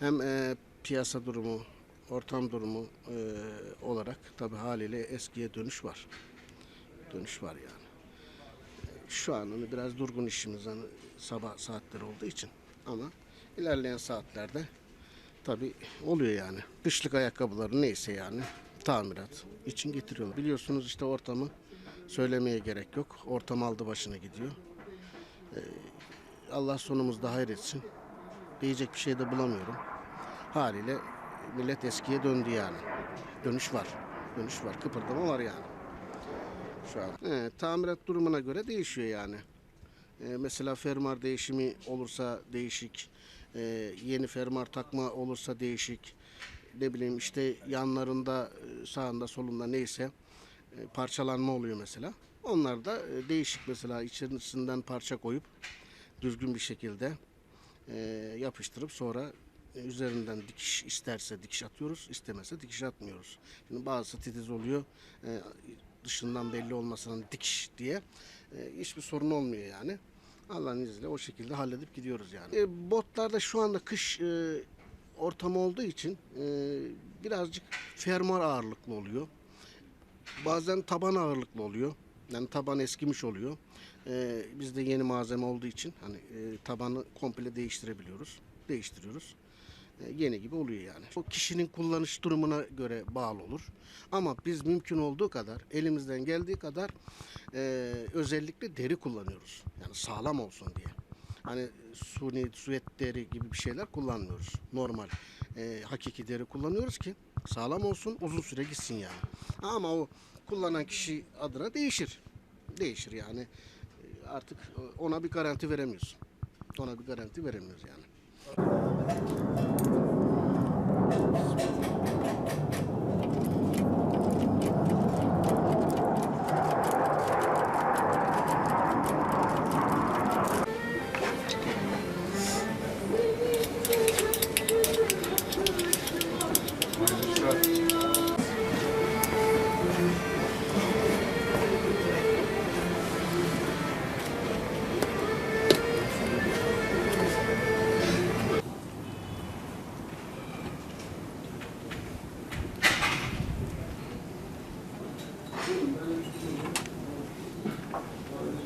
Hem e, piyasa durumu, ortam durumu e, olarak tabii haliyle eskiye dönüş var. Dönüş var yani. Şu an hani biraz durgun işimiz hani sabah saatleri olduğu için ama ilerleyen saatlerde tabii oluyor yani. Kışlık ayakkabıları neyse yani tamirat için getiriyorlar. Biliyorsunuz işte ortamı söylemeye gerek yok. Ortam aldı başına gidiyor. Allah sonumuzda hayretsin. Diyecek bir şey de bulamıyorum. Haliyle millet eskiye döndü yani. Dönüş var. Dönüş var. Kıpırdama var yani. Şu an. Evet, tamirat durumuna göre değişiyor yani. Ee, mesela fermuar değişimi olursa değişik. Ee, yeni fermuar takma olursa değişik. Ne bileyim işte yanlarında sağında solunda neyse e, parçalanma oluyor mesela. Onlar da e, değişik mesela içerisinden parça koyup düzgün bir şekilde e, yapıştırıp sonra e, üzerinden dikiş isterse dikiş atıyoruz, istemezse dikiş atmıyoruz. Şimdi bazısı titiz oluyor, e, dışından belli olmasının dikiş diye hiçbir sorun olmuyor yani. Allah'ın izniyle o şekilde halledip gidiyoruz yani. Botlarda şu anda kış ortamı olduğu için birazcık fermuar ağırlıklı oluyor. Bazen taban ağırlıklı oluyor. Yani taban eskimiş oluyor. Ee, bizde yeni malzeme olduğu için hani e, tabanı komple değiştirebiliyoruz. Değiştiriyoruz. Ee, yeni gibi oluyor yani. O kişinin kullanış durumuna göre bağlı olur. Ama biz mümkün olduğu kadar elimizden geldiği kadar e, özellikle deri kullanıyoruz. Yani sağlam olsun diye. Hani suni, süet deri gibi bir şeyler kullanmıyoruz. Normal e, hakiki deri kullanıyoruz ki sağlam olsun, uzun süre gitsin yani. Ama o kullanan kişi adına değişir. Değişir yani. Artık ona bir garanti veremiyoruz. Ona bir garanti veremiyoruz yani. Thank you.